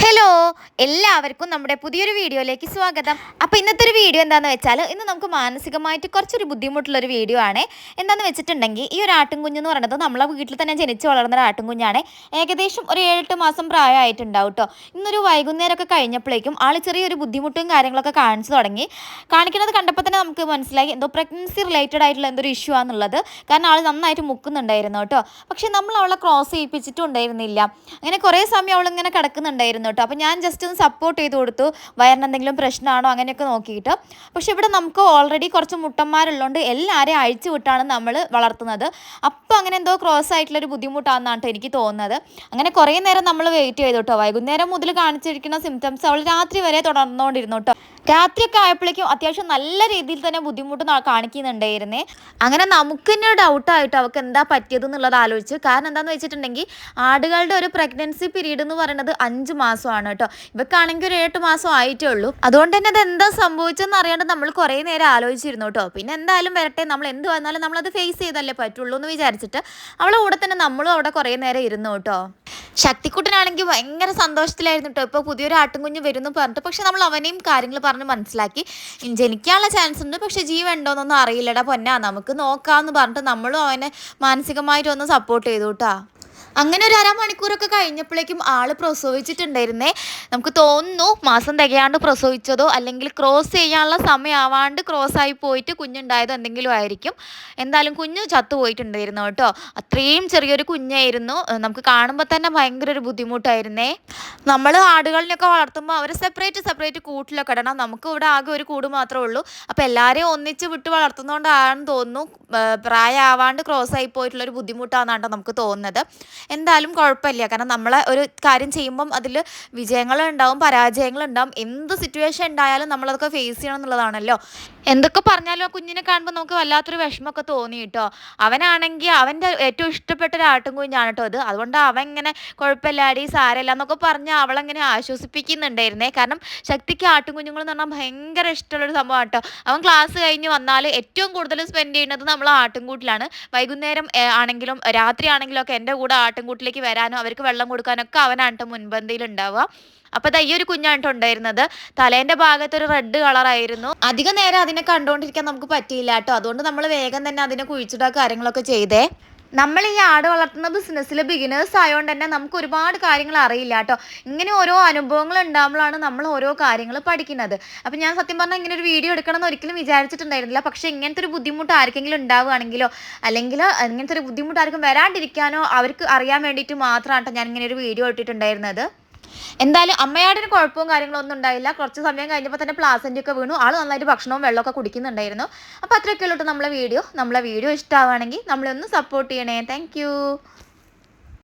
Hello എല്ലാവർക്കും നമ്മുടെ പുതിയൊരു വീഡിയോയിലേക്ക് സ്വാഗതം. അപ്പോൾ ഇന്നത്തെ ഒരു വീഡിയോ എന്താണെന്ന് വെച്ചാൽ ഇന്ന് നമുക്ക് മാനസികമായിട്ട് കുറച്ചൊരു ബുദ്ധിമുട്ടുള്ളൊരു വീഡിയോ ആണ്. എന്താണെന്ന് വെച്ചിട്ടുണ്ടെങ്കിൽ ഈ ഒരു ആട്ടിൻകുഞ്ഞ് എന്ന് പറയുന്നത് നമ്മളെ വീട്ടിൽ തന്നെ ജനിച്ച് വളർന്ന ഒരു ആട്ടിൻകുഞ്ഞാണ് ഏകദേശം ഒരു ഏഴെട്ട് മാസം പ്രായമായിട്ടുണ്ടാവും കേട്ടോ ഇന്നൊരു വൈകുന്നേരമൊക്കെ കഴിഞ്ഞപ്പോഴേക്കും ആൾ ചെറിയൊരു ബുദ്ധിമുട്ടും കാര്യങ്ങളൊക്കെ കാണിച്ചു തുടങ്ങി. കാണിക്കുന്നത് കണ്ടപ്പോൾ തന്നെ നമുക്ക് മനസ്സിലായി എന്തോ പ്രഗ്നൻസി റിലേറ്റഡ് ആയിട്ടുള്ള എന്തൊരു ഇഷ്യൂ ആണെന്നുള്ളത് കാരണം ആൾ നന്നായിട്ട് മുക്കുന്നുണ്ടായിരുന്നു കേട്ടോ പക്ഷേ നമ്മൾ അവളെ ക്രോസ് ചെയ്യിപ്പിച്ചിട്ടും ഉണ്ടായിരുന്നില്ല. അങ്ങനെ കുറേ സമയം അവളിങ്ങനെ ഇങ്ങനെ കിടക്കുന്നുണ്ടായിരുന്നു കേട്ടോ. അപ്പോൾ ഞാൻ ജസ്റ്റ് ഒന്ന് സപ്പോർട്ട് ചെയ്ത് കൊടുത്തു. വയറിന് എന്തെങ്കിലും പ്രശ്നമാണോ അങ്ങനെയൊക്കെ നോക്കിയിട്ട്. പക്ഷേ ഇവിടെ നമുക്ക് ഓൾറെഡി കുറച്ച് മുട്ടന്മാരുള്ളതുകൊണ്ട് എല്ലാവരെയും അഴിച്ചു വിട്ടാണ് നമ്മൾ വളർത്തുന്നത്. അപ്പോൾ അങ്ങനെ എന്തോ ക്രോസ് ആയിട്ടുള്ളൊരു ബുദ്ധിമുട്ടാണെന്നാണ് കേട്ടോ എനിക്ക് തോന്നുന്നത്. അങ്ങനെ കുറേ നേരം നമ്മൾ വെയിറ്റ് ചെയ്തു കേട്ടോ വൈകുന്നേരം മുതൽ കാണിച്ചിരിക്കുന്ന സിംറ്റംസ് അവൾ രാത്രി വരെ തുടർന്നുകൊണ്ടിരുന്നു കേട്ടോ രാത്രിയൊക്കെ ആയപ്പോഴേക്കും അത്യാവശ്യം നല്ല രീതിയിൽ തന്നെ ബുദ്ധിമുട്ട് കാണിക്കുന്നുണ്ടായിരുന്നു. അങ്ങനെ നമുക്ക് തന്നെ ഡൗട്ടായിട്ട് അവൾക്ക് എന്താ പറ്റിയത് എന്നുള്ളത് ആലോചിച്ചു. കാരണം എന്താണെന്ന് വെച്ചിട്ടുണ്ടെങ്കിൽ ആടുകളുടെ ഒരു പ്രഗ്നൻസി പീരീഡ് എന്ന് പറയുന്നത് അഞ്ച് മാസമാണ് കേട്ടോ. ഇവക്കാണെങ്കിൽ ഒരു ഏട്ട് മാസം ആയിട്ടേ ഉള്ളൂ. അതുകൊണ്ട് തന്നെ അത് എന്താ സംഭവിച്ചതെന്ന് അറിയാണ്ട് നമ്മൾ കുറേ നേരം ആലോചിച്ചിരുന്നു കേട്ടോ. പിന്നെ എന്തായാലും വരട്ടെ നമ്മൾ എന്ത് വന്നാലും നമ്മൾ അത് ഫേസ് ചെയ്തല്ലേ പറ്റുള്ളൂ എന്ന് വിചാരിച്ചിട്ട് അവളെ കൂടെ തന്നെ നമ്മളും അവിടെ കുറേ നേരം ഇരുന്നു കേട്ടോ. ശക്തിക്കുട്ടനാണെങ്കിൽ ഭയങ്കര സന്തോഷത്തിലായിരുന്നു കേട്ടോ. ഇപ്പോൾ പുതിയൊരു ആട്ടുംകുഞ്ഞ് വരുന്നു പറഞ്ഞിട്ട്. പക്ഷെ നമ്മൾ അവനെയും കാര്യങ്ങൾ പറഞ്ഞ് മനസ്സിലാക്കി. ജനിക്കാനുള്ള ചാൻസ് ഉണ്ട്. പക്ഷെ ജീവൻ ഉണ്ടോയെന്നൊന്നും അറിയില്ലടാ പൊന്നാ. നമുക്ക് നോക്കാമെന്ന് പറഞ്ഞിട്ട് നമ്മളും അവനെ മാനസികമായിട്ടൊന്ന് സപ്പോർട്ട് ചെയ്തു കേട്ടോ. അങ്ങനെ ഒരു അരമണിക്കൂറൊക്കെ കഴിഞ്ഞപ്പോഴേക്കും ആൾ പ്രസവിച്ചിട്ടുണ്ടായിരുന്നേ. നമുക്ക് തോന്നുന്നു മാസം തികയാണ്ട് പ്രസവിച്ചതോ അല്ലെങ്കിൽ ക്രോസ് ചെയ്യാനുള്ള സമയമാവാണ്ട് ആയി പോയിട്ട് കുഞ്ഞുണ്ടായതോ എന്തെങ്കിലും ആയിരിക്കും. എന്തായാലും കുഞ്ഞ് ചത്തു പോയിട്ടുണ്ടായിരുന്നു കേട്ടോ. അത്രയും ചെറിയൊരു കുഞ്ഞായിരുന്നു. നമുക്ക് കാണുമ്പോൾ തന്നെ ഭയങ്കര ഒരു ബുദ്ധിമുട്ടായിരുന്നേ. നമ്മൾ ആടുകളിനൊക്കെ വളർത്തുമ്പോൾ അവരെ സെപ്പറേറ്റ് സെപ്പറേറ്റ് കൂട്ടിലൊക്കെ ഇടണം. നമുക്ക് ഇവിടെ ആകെ ഒരു കൂട് മാത്രമേ ഉള്ളൂ. അപ്പോൾ എല്ലാവരെയും ഒന്നിച്ച് വിട്ട് വളർത്തുന്നതുകൊണ്ടാണെന്ന് തോന്നുന്നു. പ്രായമാവാണ്ട് ആയി പോയിട്ടുള്ളൊരു ബുദ്ധിമുട്ടാണെന്നാണ് നമുക്ക് തോന്നുന്നത്. എന്തായാലും കുഴപ്പമില്ല. കാരണം നമ്മളെ ഒരു കാര്യം ചെയ്യുമ്പം അതിൽ വിജയങ്ങളുണ്ടാവും പരാജയങ്ങളുണ്ടാവും എന്ത് സിറ്റുവേഷൻ ഉണ്ടായാലും നമ്മളതൊക്കെ ഫേസ് ചെയ്യണം എന്നുള്ളതാണല്ലോ. എന്തൊക്കെ പറഞ്ഞാലും ആ കുഞ്ഞിനെ കാണുമ്പോൾ നമുക്ക് വല്ലാത്തൊരു വിഷമമൊക്കെ തോന്നി കേട്ടോ. അവനാണെങ്കിൽ അവന്റെ ഏറ്റവും ഇഷ്ടപ്പെട്ട ഒരു ആട്ടും കുഞ്ഞാണ് കേട്ടോ അത് അതുകൊണ്ട് അവൻ ഇങ്ങനെ കുഴപ്പമില്ലാടി സാരമില്ല എന്നൊക്കെ പറഞ്ഞ് അവളങ്ങനെ ആശ്വസിപ്പിക്കുന്നുണ്ടായിരുന്നേ. കാരണം ശക്തിക്ക് ആട്ടും കുഞ്ഞുങ്ങൾ എന്ന് പറഞ്ഞാൽ ഭയങ്കര ഇഷ്ടമുള്ളൊരു സംഭവമാണ് കേട്ടോ. അവൻ ക്ലാസ് കഴിഞ്ഞ് വന്നാൽ ഏറ്റവും കൂടുതൽ സ്പെൻഡ് ചെയ്യുന്നത് നമ്മൾ ആട്ടുംകൂട്ടിലാണ് വൈകുന്നേരം ആണെങ്കിലും രാത്രി ആണെങ്കിലും ഒക്കെ എന്റെ കൂടെ ആട്ടുംകൂട്ടിലേക്ക് വരാനും അവർക്ക് വെള്ളം കൊടുക്കാനും ഒക്കെ അവനാണ് ട്ടോ മുൻപന്തിയിൽ ഉണ്ടാവുക. അപ്പോൾ ദാ ഈ ഒരു കുഞ്ഞാണ് ഉണ്ടായിരുന്നത്. തലേന്റെ ഭാഗത്ത് ഒരു റെഡ് കളറായിരുന്നു അധിക നേരം അതിനെ കണ്ടുകൊണ്ടിരിക്കാൻ നമുക്ക് പറ്റിയില്ല കേട്ടോ അതുകൊണ്ട് നമ്മൾ വേഗം തന്നെ അതിനെ കുഴിച്ചിടുക കാര്യങ്ങളൊക്കെ ചെയ്തേ. നമ്മൾ ഈ ആട് വളർത്തുന്ന ബിസിനസ്സിൽ ബിഗിനേഴ്സ് ആയതുകൊണ്ട് തന്നെ നമുക്ക് ഒരുപാട് കാര്യങ്ങൾ അറിയില്ല കേട്ടോ ഇങ്ങനെ ഓരോ അനുഭവങ്ങൾ ഉണ്ടാകുമ്പോഴാണ് നമ്മൾ ഓരോ കാര്യങ്ങൾ പഠിക്കുന്നത്. അപ്പം ഞാൻ സത്യം പറഞ്ഞാൽ ഇങ്ങനെ ഒരു വീഡിയോ എടുക്കണം എന്ന് ഒരിക്കലും വിചാരിച്ചിട്ടുണ്ടായിരുന്നില്ല. പക്ഷേ ഇങ്ങനത്തെ ഒരു ബുദ്ധിമുട്ട് ആർക്കെങ്കിലും ഉണ്ടാവുകയാണെങ്കിലോ അല്ലെങ്കിൽ ഇങ്ങനത്തെ ഒരു ബുദ്ധിമുട്ട് ആർക്കും വരാണ്ടിരിക്കാനോ അവർക്ക് അറിയാൻ വേണ്ടിയിട്ട് മാത്രമാണ് ട്ടോ ഞാൻ ഇങ്ങനെ ഒരു വീഡിയോ ഇട്ടിട്ടുണ്ടായിരുന്നത്. എന്തായാലും അമ്മയാടിന് കുഴപ്പവും കാര്യങ്ങളൊന്നും ഉണ്ടായില്ല. കുറച്ച് സമയം കഴിഞ്ഞപ്പോൾ തന്നെ പ്ലാസന്റ് വീണു. ആൾ നന്നായിട്ട് ഭക്ഷണവും വെള്ളമൊക്കെ കുടിക്കുന്നുണ്ടായിരുന്നു. അപ്പോൾ അത്രയൊക്കെ ഉള്ളൂ നമ്മളെ വീഡിയോ. നമ്മളെ വീഡിയോ ഇഷ്ടമാവുകയാണെങ്കിൽ നമ്മളെ ഒന്ന് സപ്പോർട്ട് ചെയ്യണേ. താങ്ക്